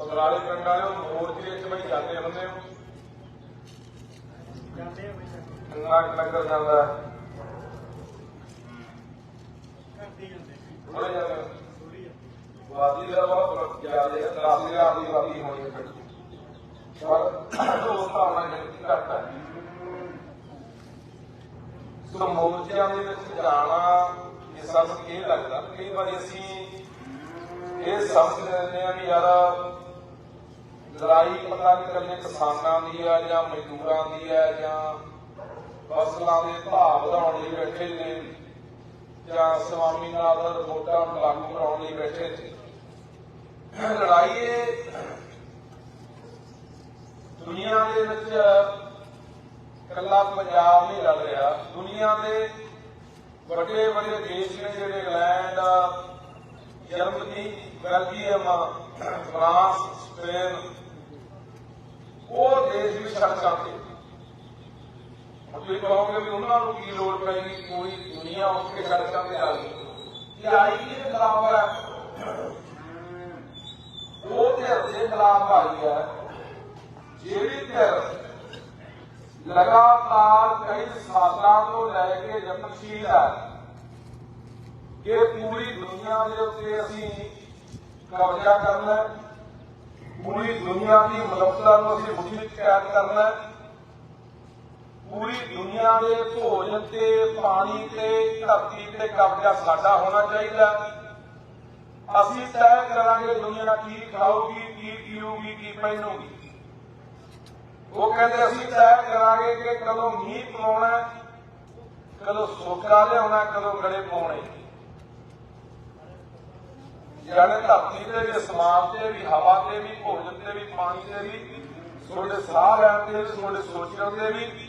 ਪਗਰਾਲੇ ਪਿੰਡ ਵਾਲਿਓ ਮੋਰਚੇ ਵਿੱਚ ਬਈ ਜਾਂਦੇ ਹੁੰਦੇ ਹੋ ਜਾਂਦੇ ਆ ਬਈ ਜਾਂਦੇ ਕਿੰਨਾ ਕੁ ਲੰਗਰ ਜਾਂਦਾ ਹੈ? ਕਰਦੇ ਜਾਂਦੇ ਥੋੜ੍ਹੇ ਜਾਂਦੇ ਹੋ? ਥੋੜੀ ਆ ਵਾਦੀ ਦਾ ਬਹੁਤ ਜ਼ਿਆਦਾ ਹੈ 10000 ਦੀ ਵਾਦੀ ਹੋਣੀ ਹੈ ਪਿੰਡ ਦੀ। ਪਰ ਉਸ ਹਿਸਾਬ ਨਾਲ ਗਿਣਤੀ ਘੱਟ ਹੈ ਸੋ ਮੋਰਚਿਆਂ ਦੇ ਵਿੱਚ ਜਾਣਾ ਇਹ ਸਭ ਇਹ ਲੱਗਦਾ ਕਈ ਵਾਰੀ ਅਸੀਂ ਇਹ ਸਮਝ ਲੈਂਦੇ ਆ ਵੀ ਯਾਰ ਲੜਾਈ ਪਤਾ ਨਹੀਂ ਕੱਲੇ ਕਿਸਾਨਾਂ ਦੀ ਆ ਜਾਂ ਮਜ਼ਦੂਰਾਂ ਦੀ ਆ ਜਾਂ ਫਸਲਾਂ ਦੇ ਭਾਅ ਵਧਾਉਣ ਲਈ ਬੈਠੇ ਨੇ ਜਾਂ ਸਵਾਮੀ ਨਾਥਨ ਰਿਪੋਰਟਾਂ ਲਾਗੂ ਕਰਾਉਣ ਲਈ ਬੈਠੇ ਨੇ। ਲੜਾਈ ਇਹ ਦੁਨੀਆ ਦੇ ਵਿੱਚ ਕੱਲਾ ਪੰਜਾਬ ਨਹੀਂ ਲੜ ਰਿਹਾ। ਦੁਨੀਆ ਦੇ ਵੱਡੇ ਵੱਡੇ ਦੇਸ਼ ਨੇ ਜਿਹੜੇ England, Germany, Belgium, France, Spain ਉਹ ਦੇਸ਼ ਵੀ ਸੜਕਾਂ ਤੇ ਹੁਣ ਤੁਸੀਂ ਕਹੋਗੇ ਵੀ ਉਹਨਾਂ ਨੂੰ ਕੀ ਲੋੜ ਪੈਗੀ ਕੋਈ ਦੁਨੀਆ ਉੱਠ ਕੇ ਸੜਕਾਂ ਤੇ ਆ ਗਈ ਇਹ ਆਈ ਇਹ ਖਿਲਾਫ ਹੈ ਉਹ ਧਿਰ ਦੇ ਖਿਲਾਫ ਆਈ ਹੈ ਜਿਹੜੀ ਧਿਰ ਲਗਾਤਾਰ ਕਈ ਸਾਲਾਂ ਤੋਂ ਲੈ ਕੇ ਯਤਨਸ਼ੀਲ ਹੈ ਕਿ ਪੂਰੀ ਦੁਨੀਆ ਦੇ ਉੱਤੇ ਅਸੀਂ ਕਬਜ਼ਾ ਕਰਨਾ ਹੈ ਪੂਰੀ ਦੁਨੀਆ ਦੀ ਮਨੁੱਖਤਾ ਨੂੰ ਅਸੀਂ ਮੁੱਠੀ ਵਿੱਚ ਕੈਦ ਕਰਨਾ ਹੈ। ਪੂਰੀ ਦੁਨੀਆ ਦੇ ਭੋਜਨ ਤੇ, ਪਾਣੀ ਤੇ, ਧਰਤੀ ਤੇ ਕਬਜ਼ਾ ਸਾਡਾ ਹੋਣਾ ਚਾਹੀਦਾ ਅਸੀਂ ਤੈਅ ਕਰਾਂਗੇ ਦੁਨੀਆ ਕੀ ਖਾਊਗੀ, ਕੀ ਪੀਊਗੀ, ਕੀ ਪਹਿਨੂਗੀ। ਉਹ ਕਹਿੰਦੇ ਅਸੀਂ ਤੈਅ ਕਰਾਂਗੇ ਕਿ ਕਦੋਂ ਮੀਂਹ ਪਾਉਣਾ ਕਦੋਂ ਸੋਕਾ ਲਿਆਉਣਾ, ਕਦੋਂ ਗੜੇ ਪਾਉਣੇ। ਜਾਣੇ ਧਰਤੀ ਤੇ ਵੀ ਅਸਮਾਨ ਤੇ ਵੀ, ਹਵਾ ਤੇ ਵੀ, ਭੋਜਨ ਤੇ ਵੀ, ਪਾਣੀ ਤੇ ਵੀ, ਤੁਹਾਡੇ ਸਾਹ ਲੈਣ ਤੇ ਵੀ, ਤੁਹਾਡੇ ਸੋਚਣ ਤੇ ਵੀ,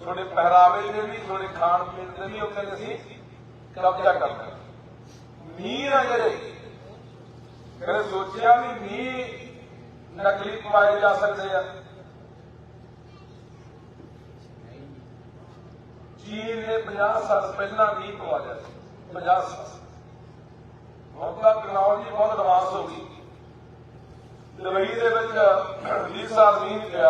ਤੁਹਾਡੇ ਪਹਿਰਾਵੇ ਤੇ ਵੀ, ਤੁਹਾਡੇ ਖਾਣ ਪੀਣ ਤੇ ਵੀ ਉਹ ਅਸੀਂ ਕਬਜ਼ਾ ਕਰਨਾ ਮੀਂਹ ਆ ਜਿਹੜੇ ਕਦੇ ਸੋਚਿਆ ਵੀ ਮੀਂਹ ਨਕਲੀ ਪਵਾਏ ਜਾ ਸਕਦੇ ਆ? ਚੀਨ ਨੇ 50 ਸਾਲ ਪਹਿਲਾਂ ਮੀਂਹ ਪਵਾਇਆ ਸੀ 50 ਸਾਲ। ਹੁਣ ਤਾਂ ਟੈਕਨੋਲੋਜੀ ਬਹੁਤ ਐਡਵਾਂਸ ਹੋ ਗਈ। ਦੁਬਈ ਦੇ ਵਿੱਚ 20 ਸਾਲ ਮੀਂਹ ਨਹੀਂ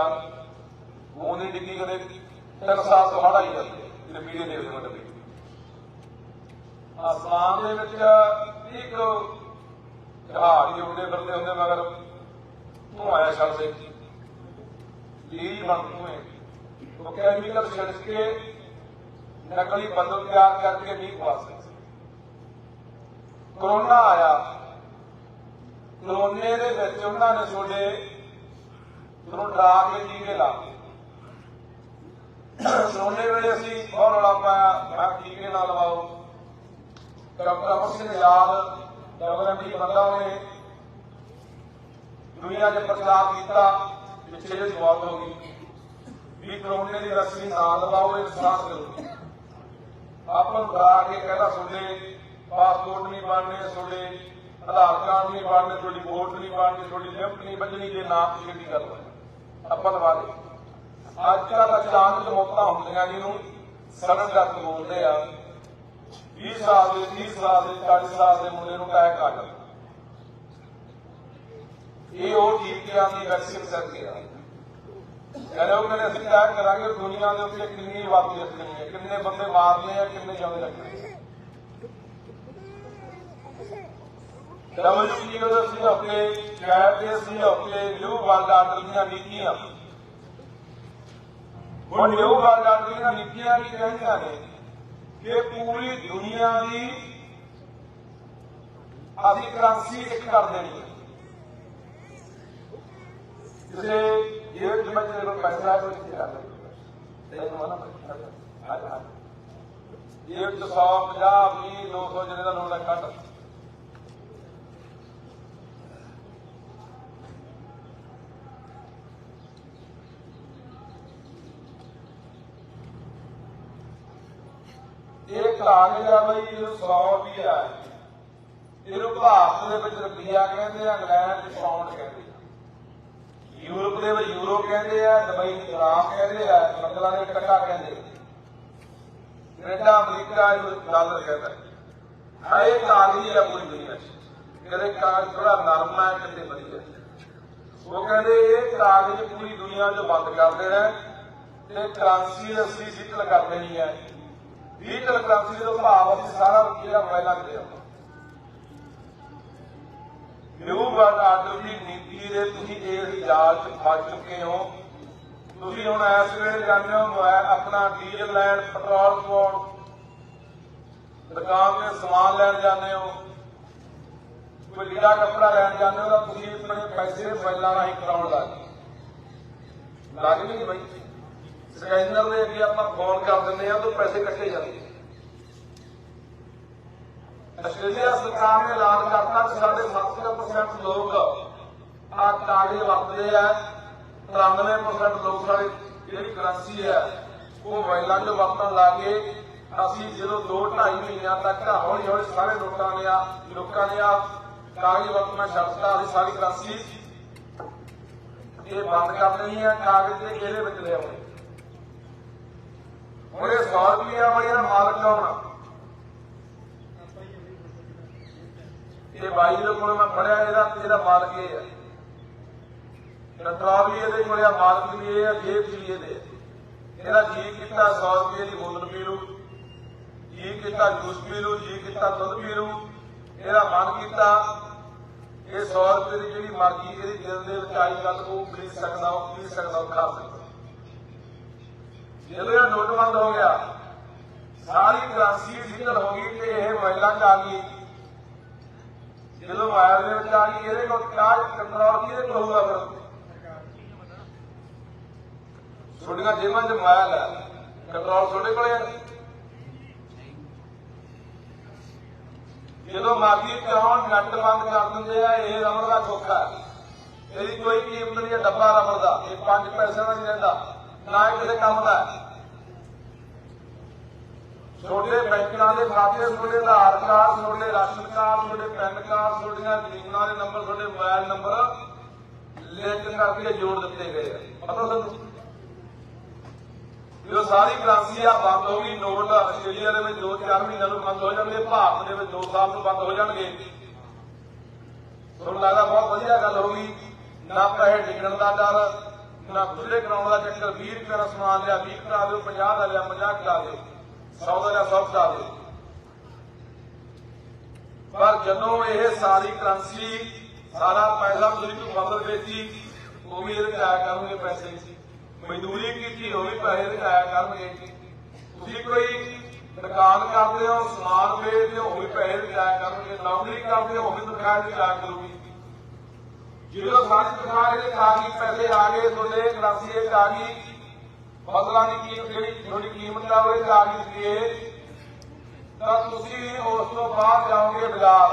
ਉਹ ਨਹੀਂ ਡਿੱਗੀ ਕਦੇ ਤਿੰਨ ਸਾਲ ਤੋਂ ਹੜਾ ਹੀ ਜਾਂਦੇ ਜਿਹੜੇ ਵੀਡੀਓ ਦੇਖਦੇ ਮੈਂ ਡੱਬੀ ਆਸਮਾਨ ਦੇ ਵਿੱਚ ਇੱਕ ਜਹਾਜ਼ ਹੀ ਫਿਰਦੇ ਹੁੰਦੇ ਮਗਰ ਧੂਆਂ ਆਇਆ ਛੱਡਦੇ ਲੀਲ ਬਣ ਧੂਏ ਉਹ ਕੈਮੀਕਲ ਛਿੜਕ ਕੇ ਨਕਲੀ ਬੱਦਲ ਤਿਆਰ ਕਰਕੇ ਨਹੀਂ ਪਾ ਕਰੋਨਾ ਆਇਆ। ਕਰੋਨੇ ਦੇ ਵਿੱਚ ਉਹਨਾਂ ਨੇ ਤੁਹਾਡੇ ਤੁਹਾਨੂੰ ਡਰਾ ਕੇ ਟੀਕੇ ਲਾ ਦਿੱਤੇ। ਵੇਲੇ ਅਸੀਂ ਬਹੁਤ ਰੌਲਾ ਪਾਇਆ, ਮੈਂ ਟੀਕੇ ਨਾ ਲਵਾਓ। ਡਾਕਟਰ ਅਮਰ ਸਿੰਘ ਯਾਦ ਡਾਕਟਰ ਬੰਦਾ ਉਹਨੇ ਦੁਨੀਆ 'ਚ ਪ੍ਰਚਾਰ ਕੀਤਾ, ਪਿੱਛੇ ਜਿਹੀ ਮੌਤ ਹੋ ਗਈ ਵੀ ਕਰੋਨੇ ਦੀ ਰਸਮੀ ਨਾ ਲਵਾਓ ਇਹ ਸਾਥ ਕਰੋ ਆਪਾਂ ਨੂੰ ਡਰਾ ਕੇ ਕਹਿੰਦਾ, ਤੁਹਾਡੇ ਪਾਸਪੋਰਟ ਨਹੀਂ ਬਣਨੇ ਤੁਹਾਡੇ, ਆਧਾਰ ਕਾਰਡ ਨਹੀਂ ਬਣਨੇ, ਤੁਹਾਡੀ ਵੋਟ ਨਹੀਂ ਬਣਨੀ, ਤੁਹਾਡੀ ਲਿਫਟ ਨਹੀਂ ਵੱਜਣੀ, ਜੇ ਨਾ ਤੁਸੀਂ ਕੀ ਕਰਨਾ ਆਪਾਂ ਲਵਾ ਦੇ। ਅੱਜ ਕੱਲ੍ਹ ਅਚਾਨਕ ਮੌਤਾਂ ਹੁੰਦੀਆਂ ਜਿਹਨੂੰ ਸਡਨ ਡੈਥ ਬੋਲਦੇ ਆ। 20 ਸਾਲ ਦੇ 30 ਸਾਲ ਦੇ 40 ਸਾਲ ਦੇ ਮੁੰਡੇ ਨੂੰ ਅਟੈਕ ਆ ਜਾਂਦਾ ਇਹ ਉਹ ਟੀਕਿਆਂ ਦੀ ਵੈਕਸੀਨ ਕਰਕੇ ਆ ਕਹਿੰਦੇ ਉਹ ਕਹਿੰਦੇ ਅਸੀਂ ਤੈਅ ਕਰਾਂਗੇ ਦੁਨੀਆ ਦੇ ਉੱਤੇ ਕਿੰਨੀ ਆਬਾਦੀ ਰੱਖਣੀ ਹੈ, ਕਿੰਨੇ ਬੰਦੇ ਮਾਰਨੇ ਆ, ਕਿੰਨੇ ਜਿਉਂਦੇ ਰੱਖਣੇ ਡਬਲਯੂਟੀਓ ਦੇ ਸਮਝੌਤੇ ਕੈਬ ਦੇ ਸਮਝੌਤੇ ਨਿਊ ਵਰਲਡ ਆਰਡਰ ਦੀਆਂ ਨੀਤੀਆਂ। ਹੁਣ ਨਿਊ ਵਰਲਡ ਆਰਡਰ ਦੀਆਂ ਨੀਤੀਆਂ ਕੀ ਕਹਿੰਦੀਆਂ ਨੇ? ਕਿ ਪੂਰੀ ਦੁਨੀਆ ਦੀ ਅਸੀਂ ਕਰੰਸੀ ਇੱਕ ਕਰ ਦੇਣੀ ਹੈ। ਜਿਸੇ ਇਹ ਜਿਵੇਂ ਜਿਹੜਾ ਪੈਸਾ ਹੈ ਉਹ ਕੀ ਕਰ ਲੈਂਦੇ ਇਹ ਮਨਾ ਹਾਂ। ਇਹ 100 50 20 200 ਜਿਹਨੇ ਦਾ ਨੋਟ ਕੱਢ ਇਹ ਕਾਗਜ਼ ਆ ਬਈ ਇਹ 100 ਵੀ ਆ ਇਹਨੂੰ ਭਾਰਤ ਦੇ ਵਿੱਚ ਰੁਪਈਆ ਕਹਿੰਦੇ ਆ, ਇੰਗਲੈਂਡ ਚ ਪਾਉਂਡ ਕਹਿੰਦੇ ਆ। ਯੂਰਪ ਦੇ ਵਿੱਚ ਯੂਰੋ ਕਹਿੰਦੇ ਆ, ਦੁਬਈ ਚ ਦਰਾਮ ਕਹਿੰਦੇ ਆ, ਬੰਗਲਾਦੇਸ਼ ਟੱਕਾ ਕਹਿੰਦੇ ਕੈਨੇਡਾ, ਅਮਰੀਕਾ ਇਹਨੂੰ ਡਾਲਰ ਕਹਿੰਦਾ ਹੈ। ਇਹ ਕਾਗਜ਼ ਆ ਪੂਰੀ ਦੁਨੀਆ 'ਚ ਕਦੇ ਕਾਗਜ਼ ਥੋੜਾ ਨਰਮ ਹੈ, ਕਿਤੇ ਵਧੀਆ। ਉਹ ਕਹਿੰਦੇ ਇਹ ਕਾਗਜ਼ ਪੂਰੀ ਦੁਨੀਆ 'ਚ ਬੰਦ ਕਰ ਦੇਣਾ ਤੇ ਕਰੰਸੀ ਅਸੀਂ ਡਿਜੀਟਲ ਕਰ ਦੇਣੀ ਹੈ। ਡਿਜੀਟਲ ਕਰੰਸੀ ਦਾ ਭਾਵ ਅਸੀਂ ਸਾਰਾ ਰੁਪਈਆ ਮੋਬਾਈਲਾਂ 'ਤੇ ਦੇਣਾ ਨਿਊ ਵਰਲਡ ਆਰਡਰ ਦੀ ਨੀਤੀ ਦੇ ਤੁਸੀਂ ਇਸ ਜਾਲ 'ਚ ਫਸ ਚੁੱਕੇ ਹੋ। ਤੁਸੀਂ ਹੁਣ ਇਸ ਵੇਲੇ ਜਾਂਦੇ ਹੋ ਮੋਬਾਈਲ ਆਪਣਾ ਡੀਜ਼ਲ ਲੈਣ, ਪੈਟਰੋਲ ਪਾਉਣ। ਦੁਕਾਨ ਤੇ ਸਮਾਨ ਲੈਣ ਜਾਂਦੇ ਹੋ। ਕੋਈ ਲੀੜਾ ਕੱਪੜਾ ਲੈਣ ਜਾਂਦੇ ਹੋ ਤਾਂ ਤੁਸੀਂ ਆਪਣੇ ਪੈਸੇ ਮੋਬਾਈਲਾਂ ਰਾਹੀਂ ਕਰਾਉਣ ਲੱਗ ਲੱਗ ਨਹੀਂ? ਬਈ ਸਕੈਨਰ ਦੇ ਅੱਗੇ ਆਪਾਂ ਫੋਨ ਕਰ ਦਿੰਦੇ ਆ ਤਾਂ ਪੈਸੇ ਕੱਟੇ ਜਾਂਦੇ ਆ ਆਸਟ੍ਰੇਲੀਆ ਸਰਕਾਰ ਨੇ ਐਲਾਨ ਕਰਤਾ ਕਿ ਸਾਡੇ 70% ਲੋਕ ਆ ਕਾਗਜ਼ ਵਰਤਦੇ ਆ। 93% ਲੋਕ ਸਾਡੇ ਜਿਹੜੀ ਕਰੰਸੀ ਹੈ ਉਹ ਮੋਬਾਈਲਾਂ 'ਚ ਵਰਤਣ ਲੱਗੇ ਅਸੀਂ ਜਦੋਂ 2.5 ਮਹੀਨਿਆਂ ਤੱਕ ਹੌਲੀ ਹੌਲੀ ਸਾਰੇ ਲੋਕਾਂ ਨੇ ਆ, ਲੋਕਾਂ ਨੇ ਆ ਕਾਗਜ਼ ਵਰਤਣਾ ਛੱਡਤਾ ਅਸੀਂ ਸਾਰੀ ਕਰੰਸੀ ਇਹ ਬੰਦ ਕਰ ਦੇਣੀ ਹੈ ਕਾਗਜ਼ ਤੇ, ਇਹਦੇ ਵਿੱਚ ਲੈ ਹੁਣ ਇਹ 100 ਰੁਪਈਆ ਵਾਲੀਆਂ ਮਾਲਕ ਕੌਣ ਆ ਇਹ ਬਾਈ ਦੇ ਕੋਲ ਮੈਂ ਫੜਿਆ, ਇਹਦਾ ਇਹਦਾ ਮਾਲਕ ਇਹ ਹੈ ਕੰਟਰੋਲ ਵੀ ਇਹਦੇ ਕੋਲ ਆ, ਮਾਲਕ ਵੀ ਇਹ ਹੈ ਜੇਬ ਵੀ ਇਹਦੇ ਇਹਦਾ ਜੀ ਕੀਤਾ 100 ਰੁਪਏ ਦੀ ਬੋਤਲ ਪੀ ਲੂ ਜੀ ਕੀਤਾ, ਜੂਸ ਪੀ ਲੂ ਜੀ ਕੀਤਾ, ਦੁੱਧ ਪੀ ਲੂ ਇਹਦਾ ਮਨ ਕੀਤਾ, ਇਹ 100 ਰੁਪਏ ਦੀ ਜਿਹੜੀ ਮਰਜ਼ੀ, ਇਹਦੀ ਦਿਲ ਦੇ ਵਿੱਚ ਆਈ ਗੱਲ ਉਹ ਖਰੀਦ ਸਕਦਾ, ਉਹ ਪੀ ਸਕਦਾ, ਉਹ ਖਾ ਸਕਦਾ। ਜਦੋਂ ਇਹ ਨੋਟਬੰਦ ਹੋ ਗਿਆ, ਸਾਰੀ ਕਰੰਸੀ ਡਿਜੀਟਲ ਹੋ ਗਈ ਤੇ ਇਹ ਮੋਬਾਈਲਾਂ 'ਚ ਆ ਗਈ। ਜਦੋਂ ਮੋਬਾਈਲ ਦੇ ਵਿੱਚ ਆ ਗਈ, ਇਹਦੇ ਕੋਲ ਕਾਜ ਕੰਟਰੋਲ ਕਿਹਦੇ ਕੋਲ ਹੋਊਗਾ ਫਿਰ? ਤੁਹਾਡੀਆਂ ਜੇਬਾਂ 'ਚ ਮੋਬਾਈਲ ਹੈ ਕੰਟਰੋਲ ਤੁਹਾਡੇ ਕੋਲੇ ਹੈ ਜਦੋਂ ਮਰਜ਼ੀ ਚਾਹਣ ਨੱਟ ਬੰਦ ਕਰ ਦਿੰਦੇ ਆ, ਇਹ ਰਬੜ ਦਾ ਖੋਖਾ ਇਹਦੀ ਕੋਈ ਕੀਮਤ ਨਹੀਂ ਹੈ, ਡੱਬਾ ਰਬੜ ਦਾ। ਇਹ 5 ਪੈਸੇ ਦਾ ਨਹੀਂ ਰਹਿੰਦਾ। ਨਾ ਕਿਸੇ ਕੰਮ ਦਾ। ਹੈ ਬੈਂਕਾਂ ਦੇ ਖਾਤੇ ਤੁਹਾਡੇ ਆਧਾਰ ਕਾਰਡ, ਤੁਹਾਡੇ ਰਾਸ਼ਨ ਕਾਰਡ, ਤੁਹਾਡੇ ਪੈਨ ਕਾਰਡ, ਤੁਹਾਡੀਆਂ ਜ਼ਮੀਨਾਂ ਦੇ ਨੰਬਰ, ਤੁਹਾਡੇ ਮੋਬਾਈਲ ਨੰਬਰ ਲਿੰਕ ਕਰਕੇ ਜੋੜ ਦਿੱਤੇ ਗਏ ਆ। ਪਤਾ ਤੁਹਾਨੂੰ। ਜਦੋਂ ਸਾਰੀ ਕਰੰਸੀ ਆ, ਬੰਦ ਹੋ ਗਈ, ਨੋਟ ਆਸਟ੍ਰੇਲੀਆ ਦੇ ਵਿੱਚ 2-4 ਮਹੀਨਿਆਂ ਨੂੰ ਬੰਦ ਹੋ ਜਾਣਗੇ, ਭਾਰਤ ਦੇ ਵਿੱਚ 2 ਸਾਲ ਨੂੰ ਬੰਦ ਹੋ ਜਾਣਗੇ। ਤੁਹਾਨੂੰ ਲੱਗਦਾ ਬਹੁਤ ਵਧੀਆ ਗੱਲ ਹੋ ਗਈ। ਨਾ ਪੈਸੇ ਡਿੱਗਣ ਦਾ ਡਰ ਨਾ ਕਰਾਉਣ ਦਾ ਚੱਕਰ 20 ਰੁਪਏ ਦਾ ਸਮਾਨ ਲਿਆ 20 ਕਰਾ ਦਿਓ 50 ਦਾ ਲਿਆ 50 ਕਰਾ ਦਿਓ 100 ਦਾ ਲਿਆ 100 ਕਰਾ ਦਿਓ। ਪਰ ਜਦੋਂ ਇਹ ਸਾਰੀ ਕਰੰਸੀ, ਸਾਰਾ ਪੈਸਾ ਤੁਸੀਂ ਕੋਈ ਬਦਲ ਵੇਚੀ ਉਹ ਵੀ ਇਹਦੇ ਕਰਨਗੇ ਪੈਸੇ। ਮਜ਼ਦੂਰੀ ਕੀਤੀ, ਉਹ ਵੀ ਪੈਸੇ ਇਹਦੇ ਕਰਨਗੇ। ਤੁਸੀਂ ਕੋਈ ਦੁਕਾਨ ਕਰਦੇ ਹੋ, ਸਮਾਨ ਵੇਚਦੇ ਹੋ, ਉਹ ਵੀ ਪੈਸੇ ਇਹਦੇ ਕਰਨਗੇ। ਨੌਕਰੀ ਕਰਦੇ ਹੋ, ਉਹ ਵੀ ਤਨਖਾਹ ਇਹਦੇ ਆਇਆ ਕਰੂਗੀ। ਜਦੋਂ ਸਾਰੀ ਤਨਖਾਹ ਇਹਦੇ ਆ ਗਈ ਪੈਸੇ ਆ ਗਏ? ਤੁਹਾਡੇ ਕਰੰਸੀ ਇਹ ਆ ਗਈ ਫਸਲਾਂ ਦੀ ਕੀਮਤ ਜਿਹੜੀ ਤੁਹਾਡੀ ਕੀਮਤ ਆ, ਉਹ ਇਹ ਆ ਗਈ ਸੀ ਤਾਂ ਤੁਸੀਂ ਉਸ ਤੋਂ ਬਾਅਦ ਜਾਓਗੇ ਬਾਜ਼ਾਰ।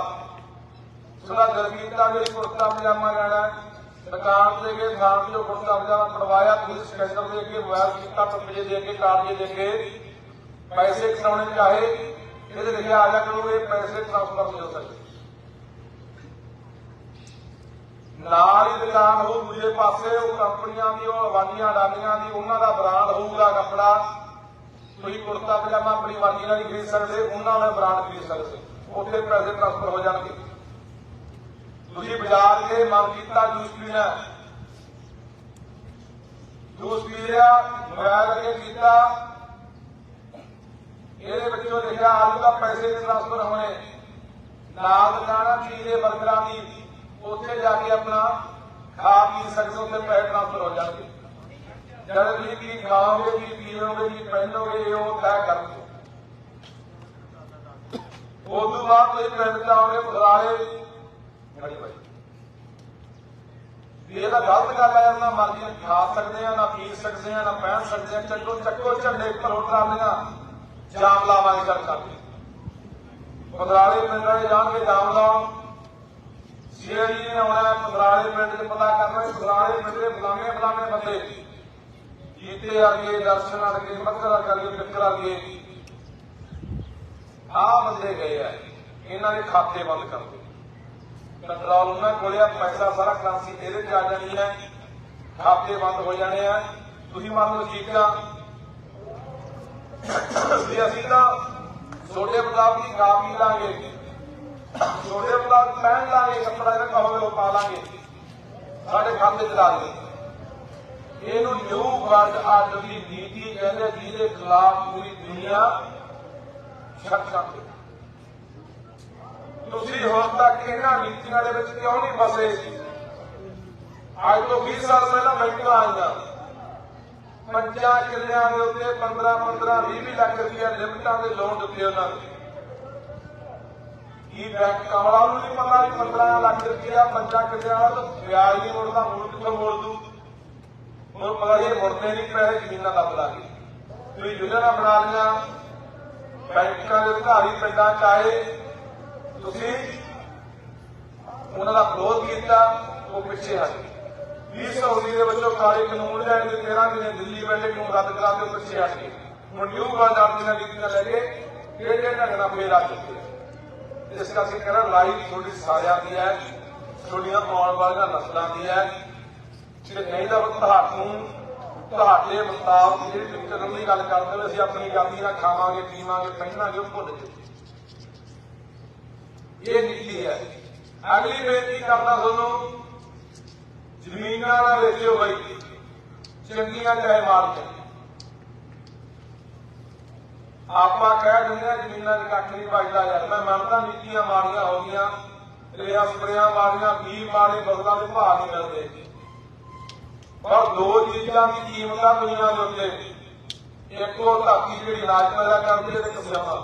ਥੋੜਾ ਗਰਮੀ ਦਾ ਜਿਹੜੀ ਕੁੜਤਾ ਪਜਾਮਾ ਲੈਣਾ। ਦੁਕਾਨ ਤੇ ਗਏ ਦੁਕਾਨ ਤੇ ਜੋ ਪਜਾਮਾ ਪੜਵਾਇਆ ਤੁਸੀਂ ਸਕੈਨਰ ਦੇ ਕੇ ਮੋਬਾਈਲ ਕੀਤਾ ਪੱਪੇ ਦੇ ਕੇ ਕਾਰਡ ਦੇ ਕੇ ਪੈਸੇ ਕਰਾਉਣੇ ਚਾਹੇ, ਇਹਦੇ ਲਿਖਿਆ ਆ ਜਾ ਕਰੋ, ਇਹ ਪੈਸੇ ਟ੍ਰਾਂਸਫਰ ਨਹੀਂ ਹੋ ਸਕਦੇ। ਨਾਲ ਹੀ ਦੁਕਾਨ ਹੋ ਦੂਜੇ ਪਾਸੇ ਉਹ ਕੰਪਨੀਆਂ ਦੀ, ਉਹ ਅਵਾਨੀਆਂ ਡਾਲੀਆਂ ਦੀ, ਉਹਨਾਂ ਦਾ ਬ੍ਰਾਂਡ ਹੋਊਗਾ ਕੱਪੜਾ। ਤੁਸੀਂ ਕੁੜਤਾ, ਪਜਾਮਾ ਆਪਣੀ ਮਰਜ਼ੀ ਨਾਲ ਨਹੀਂ ਖਰੀਦ ਸਕਦੇ, ਉਹਨਾਂ ਦਾ ਬ੍ਰਾਂਡ ਖਰੀਦ ਸਕਦੇ। ਉੱਥੇ ਪੈਸੇ ਟ੍ਰਾਂਸਫਰ ਹੋ ਜਾਣਗੇ। ਤੁਸੀਂ ਬਾਜ਼ਾਰ ਗਏ ਮਨ ਕੀਤਾ ਜੂਸ ਪੀਣਾ। ਜੂਸ ਪੀ ਲਿਆ ਮੋਬਾਈਲ ਅੱਗੇ ਕੀਤਾ। ਇਹਦੇ ਵਿੱਚੋਂ ਲਿਖਿਆ, ਆਲੂ ਦਾ ਪੈਸੇ ਟ੍ਰਾਂਸਫਰ ਹੋਣੇ। ਨਾਲ ਦੁਕਾਨਾਂ, ਚੀਜ਼ ਦੇ ਬਰਗਰਾਂ ਦੀ। ਉੱਥੇ ਜਾ ਕੇ ਆਪਣਾ ਖਾ ਪੀ ਸਕਦੇ ਹੋ ਤੇ ਪੈਸੇ ਟ੍ਰਾਂਸਫਰ ਹੋ ਜਾਣਗੇ। ਜਦ ਤੁਸੀਂ ਕੀ ਖਾਓਗੇ ਕੀ ਪੀਓਗੇ ਕੀ ਪਹਿਨੋਗੇ ਇਹ ਉਹ ਤੈਅ ਕਰਨਗੇ। ਉਸ ਤੋਂ ਬਾਅਦ ਤੁਸੀਂ ਪਿੰਡ ਚ ਆਓਗੇ ਖੜੀ ਬਾਈ ਇਹ ਤਾਂ ਗਲਤ ਗੱਲ ਹੈ ਨਾ ਮਰਜ਼ੀ ਨਾਲ ਖਾ ਸਕਦੇ ਆ, ਨਾ ਪੀ ਸਕਦੇ ਆ, ਨਾ ਪਹਿਨ ਸਕਦੇ ਆ, ਚੱਕੋ ਚੱਕੋ, ਝੰਡੇ ਭਰੋ ਟਰਾਲੀਆਂ ਜਾਮ ਲਾਵਾਂਗੇ ਕਰ ਕਰਦੇ ਬਦਲਾਲੇ ਪਿੰਡ ਵਾਲੇ ਜਾਣਗੇ ਜਾਮ ਲਾਉਣ ਸੀਆਈਡੀ ਨੇ ਆਉਣਾ ਬਦਲਾਲੇ ਪਿੰਡ 'ਚ ਪਤਾ ਕਰਨਾ ਕਿ ਪਿੰਡ ਦੇ ਬੁਲਾਵੇਂ ਬੁਲਾਵੇਂ ਬੰਦੇ। ਜੀਤੇ ਵਰਗੇ ਦਰਸ਼ਨ ਵਰਗੇ ਮੱਕਰ ਵਰਗੇ ਫਿਕਰ ਵਰਗੇ ਆ ਬੰਦੇ ਗਏ ਆ, ਇਹਨਾਂ ਦੇ ਖਾਤੇ ਬੰਦ ਕਰ ਦਿਓ ਕੰਟਰੋਲ ਉਹਨਾਂ ਕੋਲੇ ਆ, ਪੈਸਾ ਸਾਰਾ ਕਰੰਸੀ ਇਹਦੇ ਚ ਆ ਜਾਣੀ ਹੈ ਖਾਤੇ ਬੰਦ ਹੋ ਜਾਣੇ ਆ। ਤੁਸੀਂ ਮੰਨ ਲਓ ਠੀਕ ਆ। ਵੀ ਅਸੀਂ ਤਾਂ ਛੋਟੇ ਬਦਾਮ ਦੀ ਕਾਪੀ ਪੀ ਲਾਂਗੇ। ਛੋਟੇ ਬਦਾਮ ਪਹਿਨ ਲਾਂਗੇ, ਕੱਪੜਾ ਜਿਹੜਾ ਕਹੋਗੇ ਉਹ ਪਾ ਲਾਂਗੇ। ਸਾਡੇ ਖਾਤੇ ਚ ਲਾ ਦਿਓ। ਇਹਨੂੰ ਨਿਊ ਵਰਲਡ ਆਰਡਰ ਦੀ ਨੀਤੀ ਕਹਿੰਦੇ ਜਿਹਦੇ ਖਿਲਾਫ ਪੂਰੀ ਦੁਨੀਆ ਛੱਡ ਜਾਂਦੀ ਤੁਸੀਂ ਹੁਣ ਤੱਕ ਇਹਨਾਂ ਨੀਤੀਆਂ ਦੇ ਵਿੱਚ ਕਿਉਂ ਨਹੀਂ ਫਸੇ? ਅੱਜ ਤੋਂ 20 ਸਾਲ ਪਹਿਲਾਂ ਬੈਂਕਾਂ ਆਈਆਂ ਪੰਜਾਂ ਕਿੱਲਿਆਂ ਦੇ ਉੱਤੇ 15 15 20 20 ਲੱਖ ਰੁਪਏ ਲਿਮਟਾਂ ਦੇ ਲੋਨ ਦਿੱਤੇ ਉਹਨਾਂ ਨੇ। ਕੀ ਬੈਂਕ ਕਮਲਾ ਨੂੰ ਨਹੀਂ ਪਤਾ ਵੀ 15 ਲੱਖ ਰੁਪਇਆ ਪੰਜਾਂ ਕਿੱਲਿਆਂ ਵਾਲਾ ਤਾਂ ਵਿਆਜ ਨਹੀਂ ਮੁੜਦਾ ਮੂਲ ਕਿੱਥੋਂ ਮੋੜ ਦੂ? ਹੁਣ ਪਤਾ ਇਹ ਮੁੜਦੇ ਨਹੀਂ ਪੈਸੇ, ਜ਼ਮੀਨਾਂ ਦਾ ਬਲਾ ਤੁਸੀਂ ਯੋਜਨਾ ਬਣਾ ਲਿਆ ਬੈਂਕਾਂ ਦੇ ਅਧਿਕਾਰੀ ਪਿੰਡਾਂ ਚ ਤੁਸੀਂ ਉਹਨਾਂ ਦਾ ਵਿਰੋਧ ਕੀਤਾ, ਉਹ ਪਿੱਛੇ ਹਟ ਗਏ। 2019 ਦੇ ਵਿੱਚੋਂ ਕਾਲੇ ਕਾਨੂੰਨ ਲਿਆਏ ਤੇ 13 ਦਿਨੇ ਦਿੱਲੀ ਬੈਠੇ ਨੂੰ ਰੱਦ ਕਰਾ ਕੇ ਪਿੱਛੇ ਹਟ ਗਏ। ਹੁਣ ਨਿਊ ਬਾਜ਼ਾਰ ਦੀਆਂ ਨੀਤੀਆਂ ਲੈ ਕੇ ਕਿਹੜੇ ਢੰਗ ਨਾਲ ਫੇਰ ਆ ਚੁੱਕੇ ਇਸ ਕਰਕੇ ਕਹਿੰਦਾ ਲਾਈਫ ਤੁਹਾਡੀ ਸਾਰਿਆਂ ਦੀ ਹੈ, ਤੁਹਾਡੀਆਂ ਆਉਣ ਵਾਲੀਆਂ ਨਸਲਾਂ ਦੀ ਹੈ। ਜੇ ਨਹੀਂ ਤਾਂ ਤੁਹਾਨੂੰ ਤੁਹਾਡੇ ਮੁਤਾਬਕ ਜਿਹੜੀ ਪਿਕਚਰ ਦੀ ਗੱਲ ਕਰਦੇ ਹੋ ਅਸੀਂ ਆਪਣੀ ਆਜ਼ਾਦੀ ਨਾਲ ਖਾਵਾਂਗੇ, ਪੀਵਾਂਗੇ, ਪਹਿਨਾਂਗੇ ਭੁੱਲ ਜਾਓ। ਇਹ ਨੀਤੀ ਹੈ। ਅਗਲੀ ਬੇਨਤੀ ਕਰਦਾ ਤੁਹਾਨੂੰ, ਜ਼ਮੀਨਾਂ ਨਾ ਵੇਚਿਓ ਬਾਈ, ਚੰਗੀਆਂ ਚਾਹੇ ਮਾੜੀਆਂ ਆਪਾਂ ਕਹਿ ਦਿੰਦੇ ਆ, ਜ਼ਮੀਨਾਂ 'ਚ ਕੱਖ ਨਹੀਂ ਬਚਦਾ ਯਾਰ। ਮੈਂ ਮੰਨਦਾ ਨੀਤੀਆਂ ਮਾੜੀਆਂ ਹੋ ਗਈਆਂ, ਰੇਹਾਂ ਸਪਰੇਆਂ ਮਾੜੀਆਂ, ਬੀਜ ਮਾੜੇ ਬਦਲਾਂ ਦੇ ਭਾਅ ਨਹੀਂ ਮਿਲਦੇ। ਪਰ ਦੋ ਚੀਜ਼ਾਂ ਦੀ ਕੀਮਤ ਆ ਦੁਨੀਆ ਦੇ ਉੱਤੇ। ਇੱਕ ਉਹ ਧਰਤੀ ਜਿਹੜੀ ਅਨਾਜ ਪੈਦਾ ਕਰਦੀ ਹੈ ਤੇ ਕਿਸਾਨਾਂ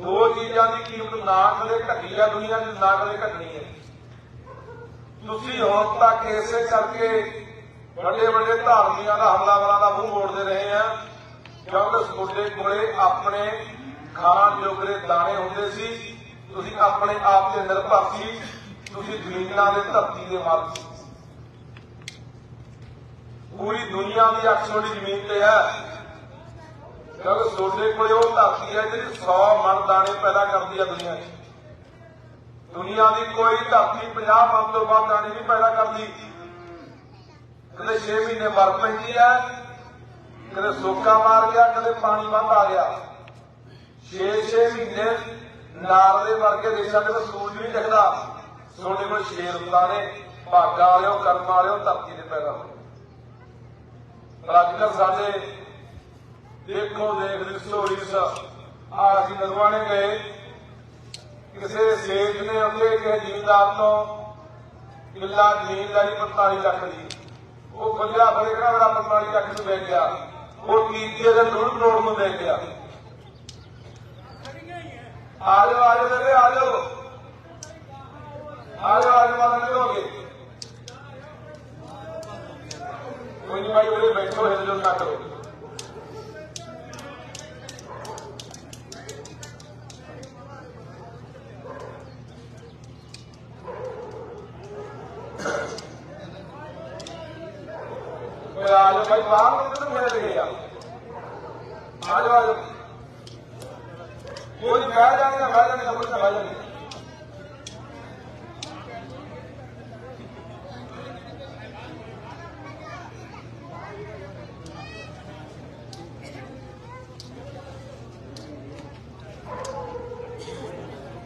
ਦੋ ਚੀਜ਼ਾਂ ਦੀ ਕੀਮਤ ਨਾ ਕਦੇ ਘਟੀ ਆ ਦੁਨੀਆ 'ਚ ਨਾ ਕਦੇ ਘਟਣੀ ਹੈ। ਤੁਸੀਂ ਹੁਣ ਤੱਕ ਇਸੇ ਕਰਕੇ ਵੱਡੇ ਵੱਡੇ ਧਾਰਮੀਆਂ ਦਾ ਹਮਲਾਵਰਾਂ ਦਾ ਮੂੰਹ ਮੋੜਦੇ ਰਹੇ ਆ। ਕਿਉਂਕਿ ਤੁਹਾਡੇ ਕੋਲੇ ਆਪਣੇ ਖਾਣ ਜੋਗਰੇ ਦਾਣੇ ਹੁੰਦੇ ਸੀ, ਤੁਸੀਂ ਆਪਣੇ ਆਪ ਤੇ ਨਿਰਭਰ ਸੀ, ਤੁਸੀਂ ਜ਼ਮੀਨਾਂ ਦੇ ਧਰਤੀ ਦੇ ਮਾਲਕ ਸੀ। ਪੂਰੀ ਦੁਨੀਆ ਦੀ ਅੱਖ ਤੁਹਾਡੀ ਜ਼ਮੀਨ ਤੇ ਹੈ। ਕਿਉਂਕਿ ਤੁਹਾਡੇ ਕੋਲੇ ਉਹ ਧਰਤੀ ਹੈ ਜਿਹੜੀ 100 ਮਣ ਦਾਣੇ ਪੈਦਾ ਕਰਦੀ ਹੈ ਦੁਨੀਆ 'ਚ। ਦੁਨੀਆ ਦੀ ਕੋਈ ਧਰਤੀ 50 ਮਣ ਤੋਂ ਵੱਧ ਦਾਣੇ ਨਹੀਂ ਪੈਦਾ ਕਰਦੀ। ਕਦੇ 6 ਮਹੀਨੇ ਬਰਫ਼ ਪੈਂਦੀ ਹੈ ਕਦੇ ਸੋਕਾ ਮਾਰ ਗਿਆ, ਕਦੇ ਪਾਣੀ ਵੱਧ ਆ ਗਿਆ। 6-6 ਮਹੀਨੇ ਨਾਰ ਦੇ ਵਰਗੇ ਦੇਸ਼ਾਂ ਦੇ ਸੂਰਜ ਨਹੀਂ ਦਿਖਦਾ ਤੁਹਾਡੇ ਕੋਲ ਸ਼ੇਰ ਹੁੰਦਾ ਨੇ, ਭਾਗਾ ਵਾਲਿਓ, ਕਰਮ ਵਾਲਿਓ, ਧਰਤੀ ਦੇ ਪੈਦਾ ਹੋਏ ਪਰ ਅੱਜ ਕੱਲ੍ਹ ਸਾਡੇ ਦੇਖੋ ਦੇਖ ਦੀ ਆ ਅਸੀਂ ਨਰਵਾਣੇ ਗਏ ਕਿਸੇ ਸੇਠ ਨੇ ਉਹਦੇ ਕਿਸੇ ਜ਼ਿਮੀਂਦਾਰ ਤੋਂ ਕਿੱਲਾ ਜ਼ਮੀਨ ਦਾ 45 ਲੱਖ ਦੀ। ਉਹ ਖੁੱਲਿਆ ਫੜੇ ਕਿਹੜਾ ਮੇਰਾ 45 ਲੱਖ ਨੂੰ ਲੈ ਗਿਆ ਉਹ ਤੀਜੇ ਦੇ ਡੂਢ ਕਰੋੜ ਨੂੰ ਵੇਚ ਗਿਆ ਆ। ਜਾਓ ਆ ਜਾਓ ਬੇਬੇ ਆ ਜਾਓ। ਆ ਜਾਓ ਆ ਜਾਓ ਮਾਤਾ ਜੀ ਹੋ ਗਏ ਕੋਈ ਨਹੀਂ ਭਾਈ ਉਹਦੇ ਬੈਠੋ ਹਿਲ ਜੋ ਨਾ ਕਰੋ ਓਏ ਆ ਜਾਓ ਭਾਈ ਬਾਹਰ ਨੂੰ ਕਿੱਧਰ ਫੇਰ ਗਏ ਆ ਆ ਜਾਓ ਆ ਜਾਓ ਕੋਈ ਨੀ, ਬਹਿ ਜਾਣਗੇ ਬਹਿ ਜਾਣਗੇ ਸਭ ਕੁਝ ਬਹਿ ਜਾਣਗੇ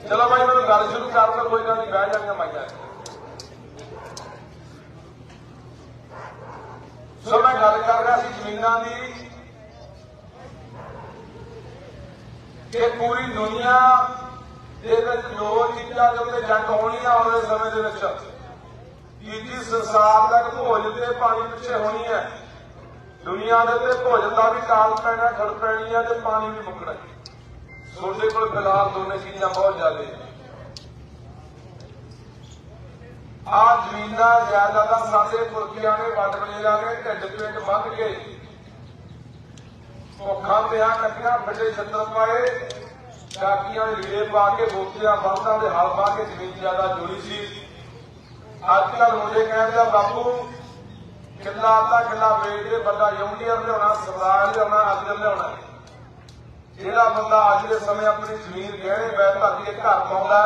ਚਲੋ ਭਾਈ ਮੈਨੂੰ ਗੱਲ ਸ਼ੁਰੂ ਕਰ ਦੋ ਕੋਈ ਗੱਲ ਨਹੀਂ, ਬਹਿ ਜਾਣਗੇ ਮਾਈਆਂ ਸੋ ਮੈਂ ਗੱਲ ਕਰ ਰਿਹਾ ਸੀ ਜ਼ਮੀਨਾਂ ਦੀ ਕਿ ਪੂਰੀ ਦੁਨੀਆ ਦੇ ਵਿੱਚ ਦੋ ਚੀਜ਼ਾਂ ਦੇ ਉੱਤੇ ਜੰਗ ਹੋਣੀ ਆ ਆਉਣ ਵਾਲੇ ਸਮੇਂ ਦੇ ਵਿੱਚ। ਤੀਜੀ, ਸੰਸਾਰ ਤੱਕ ਭੋਜਨ ਤੇ ਪਾਣੀ ਪਿੱਛੇ ਹੋਣੀ ਹੈ। ਦੁਨੀਆ ਦੇ ਉੱਤੇ ਭੋਜਨ ਦਾ ਵੀ ਕਾਲ ਪੈਣਾ, ਖੜ ਪੈਣੀ ਹੈ ਤੇ ਪਾਣੀ ਵੀ ਮੁੱਕਣਾ ਤੁਹਾਡੇ ਕੋਲ ਫਿਲਹਾਲ ਦੋਨੇ ਚੀਜ਼ਾਂ ਬਹੁਤ ਜਿਆਦੇ ਨੇ। ਆ ਜ਼ਮੀਨਾਂ ਜਾਇਦਾਦਾਂ ਸਾਡੇ ਪੁਰਖਿਆਂ ਨੇ ਵੰਡ ਵਡੇਰਿਆਂ ਨੇ ਢਿੱਡ ਪੇਟ ਬੰਦ ਕੇ। ਭੁੱਖਾਂ ਪਿਆ ਕੱਟੀਆਂ, ਵੱਡੇ ਛੱਤਰ ਪਾਏ। ਕਾਕੀਆਂ ਦੇ ਲੀੜੇ ਪਾ ਕੇ, ਬੋਤੀਆਂ ਬਲਦਾਂ ਦੇ ਹਲ ਪਾ ਕੇ ਜ਼ਮੀਨ ਜ਼ਿਆਦਾ ਜੋੜੀ ਸੀ। ਅੱਜ ਕੱਲ ਮੁੰਡੇ ਕਹਿੰਦੇ ਆ ਬਾਪੂ, ਕਿੱਲਾ ਅੱਧਾ ਕਿੱਲਾ ਵੇਚ ਕੇ ਬੰਦਾ ਯੂਨੀਅਰ ਲਿਆਉਣਾ ਸਰਦਾਰ ਲਿਆਉਣਾ, ਅੱਜ ਲਿਆਉਣਾ। ਜਿਹੜਾ ਬੰਦਾ ਅੱਜ ਦੇ ਸਮੇਂ ਆਪਣੀ ਜ਼ਮੀਨ ਗਹਿਣੇ ਬੈਠ ਧਰ ਕੇ ਘਰ ਪਾਉਂਦਾ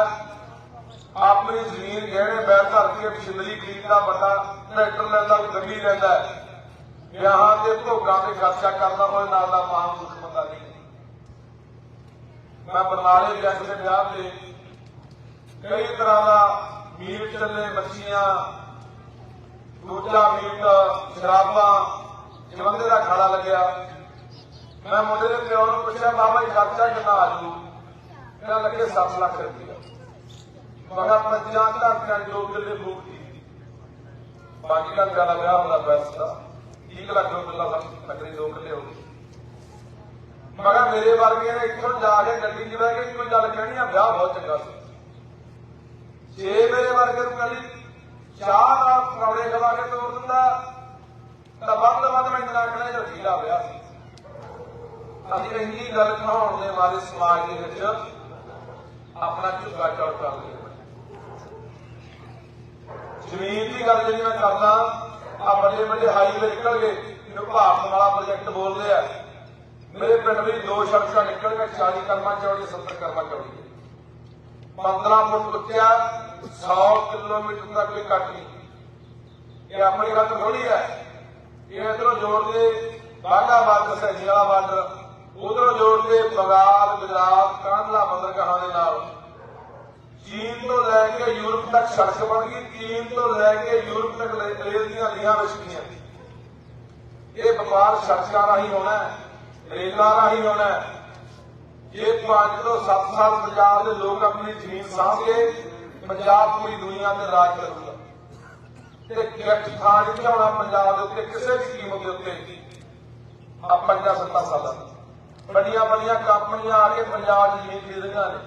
ਆਪਣੀ ਜ਼ਮੀਨ ਗਹਿਣੇ ਬੈਠ ਧਰ ਕੇ ਮਸ਼ੀਨਰੀ ਖਰੀਦਦਾ ਵੱਡਾ ਟਰੈਕਟਰ ਲੈਂਦਾ ਗੱਡੀ ਲੈਂਦਾ ਵਿਆਹਾਂ ਤੇ ਭੋਗਾਂ ਤੇ ਖਰਚਾ ਕਰਦਾ ਹੋਏ ਨਾਲ ਦਾ ਮਾਨ ਸੁਖ ਬੰਦਾ ਨਹੀਂ ਮੈਂ ਬਰਨਾਲੇ ਜੱਟ ਦੇ ਵਿਆਹ ਤੇ ਕਈ ਤਰ੍ਹਾਂ ਦਾ ਮੀਟ ਚੱਲੇ ਮੱਛੀਆਂ, ਦੂਜਾ ਮੀਟ ਸ਼ਰਾਬਾਂ ਇਹ ਦਾ ਖਾਣਾ ਲੱਗਿਆ। ਮੈਂ ਮੁੰਡੇ ਦੇ ਪਿਓ ਨੂੰ ਪੁੱਛਿਆ ਬਾਬਾ ਜੀ ਖਰਚਾ ਕਿੰਨਾ ਆ ਜੂ ਕਹਿੰਦਾ, ਲੱਗੇ 7 ਲੱਖ ਰੁਪਇਆ ਮਗਾ ਪੰਜਾਂ ਘੰਟਿਆਂ ਦੀ ਦੋ ਕਿੱਲੇ ਫੂਕ ਬਾਕੀ ਘੰਟਿਆਂ ਦਾ ਵਿਆਹ ਹੁੰਦਾ ਪੈਸਾ 30 ਲੱਖ ਰੁਪਏ ਦਾ ਤਕਰੀ ਦੋ ਕਿੱਲੇ ਹੋ ਗਏ। ਮਗਾ ਮੇਰੇ ਵਰਗੇ ਨੇ ਇੱਥੋਂ ਜਾ ਕੇ ਗੱਡੀ 'ਚ ਬਹਿ ਕੇ ਇੱਕੋ ਗੱਲ ਕਹਿਣੀ ਆ, ਵਿਆਹ ਬਹੁਤ ਚੰਗਾ ਸੀ। ਜੇ ਮੇਰੇ ਵਰਗੇ ਨੂੰ ਕਹਿੰਦੀ, ਚਾਹ ਨਾਲ ਪਕੌੜੇ ਖਵਾ ਕੇ ਤੋਰ ਦਿੰਦਾ, ਤਾਂ ਵੱਧ ਤੋਂ ਵੱਧ ਮੈਂ ਇੰਨਾ ਕਹਿਣਾ ਜੋ ਵਿਆਹ ਸੀ। ਅਸੀਂ ਇੰਨੀ ਗੱਲ ਕਹਾਉਣ ਦੇ ਮਾਰੇ ਸਮਾਜ ਦੇ ਵਿੱਚ, ਆਪਣਾ ਝੁੱਗਾ ਚੜ ਕਰ ਲਿਆ ਜ਼ਮੀਨ ਦੀ ਗੱਲ ਜਿਹੜੀ ਮੈਂ ਕਰਦਾ ਆ ਵੱਡੇ ਵੱਡੇ ਹਾਈਵੇ ਨਿਕਲ ਗਏ ਇਹਨੂੰ ਭਾਰਤ ਵਾਲਾ ਪ੍ਰੋਜੈਕਟ ਬੋਲਦੇ ਆ। ਮੇਰੇ ਪਿੰਡ ਵਿੱਚ ਦੋ ਸੜਕਾਂ ਨਿਕਲ ਗਏ 40 ਕਰਮਾ ਚੌੜੀ 70 ਕਰਮਾ ਚੌੜੀ 15 ਫੁੱਟ ਉੱਚਾ 100 ਕਿਲੋਮੀਟਰ ਦਾ ਕੋਈ ਕੱਟ ਨਹੀਂ। ਇਹ ਆਪਣੀ ਗੱਲ ਥੋੜੀ ਹੈ। ਇਹ ਇਧਰੋਂ ਜੋੜਦੇ ਬਾਗਾ ਬਾਰਡਰ ਸਹੀ ਵਾਲਾ ਬਾਰਡਰ ਉਧਰੋਂ ਜੋੜਦੇ ਬੰਗਾਲ ਗੁਜਰਾਤ ਕਾਂਡਲਾ ਬੰਦਰਗਾਹਾਂ ਦੇ ਨਾਲ। ਚੀਨ ਤੋਂ ਲੈ ਕੇ ਯੂਰਪ ਤੱਕ ਸੜਕ ਬਣ ਗਈ, ਚੀਨ ਤੋਂ ਲੈ ਕੇ ਯੂਰਪ ਤੱਕ ਰੇਲ ਦੀਆਂ ਲੀਹਾਂ ਵਿਛ ਗਈਆਂ। ਇਹ ਵਪਾਰ ਸੜਕਾਂ ਰਾਹੀਂ ਹੋਣਾ ਹੈ, ਰੇਲਾਂ ਰਾਹੀਂ ਹੋਣਾ ਹੈ। ਜੇ 5 ਤੋਂ 7 ਸਾਲ ਪੰਜਾਬ ਦੇ ਲੋਕ ਆਪਣੀ ਜ਼ਮੀਨ ਸਾਂਭ ਕੇ ਪੰਜਾਬ ਪੂਰੀ ਦੁਨੀਆ ਤੇ ਰਾਜ ਕਰੂਗਾ ਤੇ ਗਿਰਫਤ ਥਾਂ ਨਹੀਂ ਹੋਣਾ ਪੰਜਾਬ ਦੇ ਉੱਤੇ, ਕਿਸੇ ਵੀ ਕੀਮਤ ਦੇ ਉੱਤੇ ਆ ਪੰਜਾਂ ਸੱਤਾਂ ਸਾਲਾਂ ਵੱਡੀਆਂ ਵੱਡੀਆਂ ਕੰਪਨੀਆਂ ਆ ਕੇ ਪੰਜਾਬ ਦੀ ਜ਼ਮੀਨ ਖਰੀਦ ਰਹੀਆਂ ਨੇ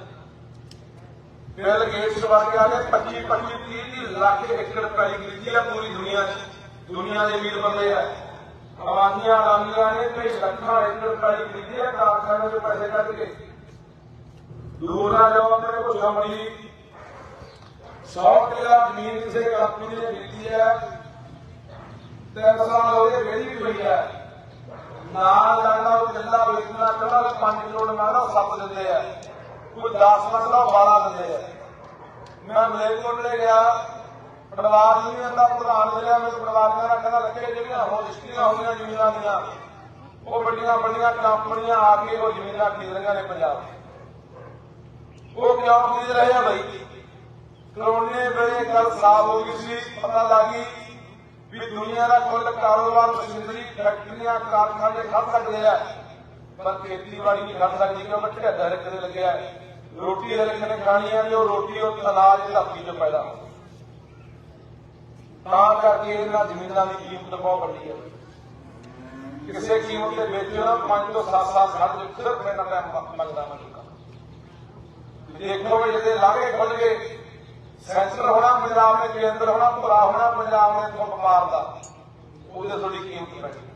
ਬਿਲ ਗੇਟਸ ਵਰਗੇ ਆ 25 25 30 ਲੱਖ ਏਕੜ ਪੈਲੀ ਖਰੀਦੀ ਆ ਪੂਰੀ ਦੁਨੀਆ 'ਚ। ਦੁਨੀਆ ਦੇ ਅਮੀਰ ਬੰਦੇ ਆ। ਅਵਾਨੀਆਂ ਅਡਾਨੀਆਂ ਨੇ ਕਈ ਲੱਖਾਂ ਏਕੜ ਪੈਲੀ ਖਰੀਦੀ ਆ ਕਾਰਖਾਨੇ ਦੇ ਪੈਸੇ ਕੱਢ ਕੇ। ਦੂਰ ਨਾ ਜਾਓ ਕੋਲ ਸ਼ਮੜੀ 100 ਕਿੱਲਾ ਜ਼ਮੀਨ ਕਿਸੇ ਕੰਪਨੀ ਨੇ ਖਰੀਦੀ ਹੈ ਤਿੰਨ ਸਾਲ ਹੋ ਗਏ ਵੇਲੀ ਵੀ ਪਈ ਹੈ ਨਾਲ ਲੱਗਦਾ ਉਹ ਕਿੱਲਾ ਵੇਚਣਾ ਕਹਿੰਦਾ 5 ਕਰੋੜ ਮੰਗਦਾ 7 ਦਿੰਦੇ ਆ। ਕੋਈ 10 ਮੰਗਦਾ 12 ਦਿੰਦੇ ਆ। ਮੈਂ ਮਲੇਰਕੋਟਲੇ ਗਿਆ। ਪਰਿਵਾਰ ਯੂਨੀਅਨ ਦਾ ਪ੍ਰਧਾਨ ਮਿਲਿਆ ਮੈਨੂੰ ਪਰਿਵਾਰੀਆਂ ਦਾ ਕਹਿੰਦਾ ਲੱਗੇ ਜਿਹੜੀਆਂ ਹੋ ਰਜਿਸਟਰੀਆਂ ਹੋਈਆਂ ਜ਼ਮੀਨਾਂ ਦੀਆਂ, ਉਹ ਵੱਡੀਆਂ ਵੱਡੀਆਂ ਕੰਪਨੀਆਂ ਆ ਕੇ ਉਹ ਜ਼ਮੀਨਾਂ ਖਰੀਦ ਰਹੀਆਂ ਨੇ ਪੰਜਾਬ। ਉਹ ਕਿਉਂ ਖਰੀਦ ਰਹੇ ਆ ਬਈ? ਕਰੋਨੇ ਵੇਲੇ ਗੱਲ ਸਾਫ਼ ਹੋ ਗਈ ਸੀ, ਪਤਾ ਲੱਗੀ ਵੀ ਦੁਨੀਆ ਦਾ ਕੁੱਲ ਕਾਰੋਬਾਰ ਮਸ਼ੀਨਰੀ ਫੈਕਟਰੀਆਂ, ਕਾਰਖਾਨੇ ਖੜ ਸਕਦੇ ਆ, ਪਰ ਖੇਤੀਬਾੜੀ ਨਹੀਂ ਖੜ ਸਕਦੀ, ਕਿਉਂਕਿ ਢਿੱਡ ਰੱਖਦੇ ਲੱਗਿਆ ਰੋਟੀ ਹਰ ਇੱਕ ਨੇ ਖਾਣੀ ਆ ਤੇ ਉਹ ਰੋਟੀ ਉਹ ਅਨਾਜ ਧਰਤੀ 'ਚ ਪੈਦਾ ਤਾਂ ਕਰਕੇ ਇਹਨਾਂ ਜ਼ਮੀਨਾਂ ਦੀ ਕੀਮਤ ਬਹੁਤ ਵੱਡੀ ਹੈ ਕਿਸੇ ਕੀਮਤ ਤੇ ਵੇਚੋ ਨਾ 5 ਤੋਂ 7 ਸਾਲ ਖੜ ਸਿਰਫ ਇਹਨਾਂ ਟਾਈਮ ਮੰਗਦਾ ਮੈਂ ਦੇਖੋ ਵੀ ਲਾਗੇ ਖੁੱਲ ਗਏ। ਸੈਂਟਰ ਹੋਣਾ, ਪੰਜਾਬ ਨੇ ਕੇਂਦਰ ਹੋਣਾ, ਭਰਾ ਹੋਣਾ, ਪੰਜਾਬ ਨੇ ਤੋਂ ਵਪਾਰ ਦਾ। ਉਹਦੇ ਤੁਹਾਡੀ ਕੀਮਤ ਪੈਣੀ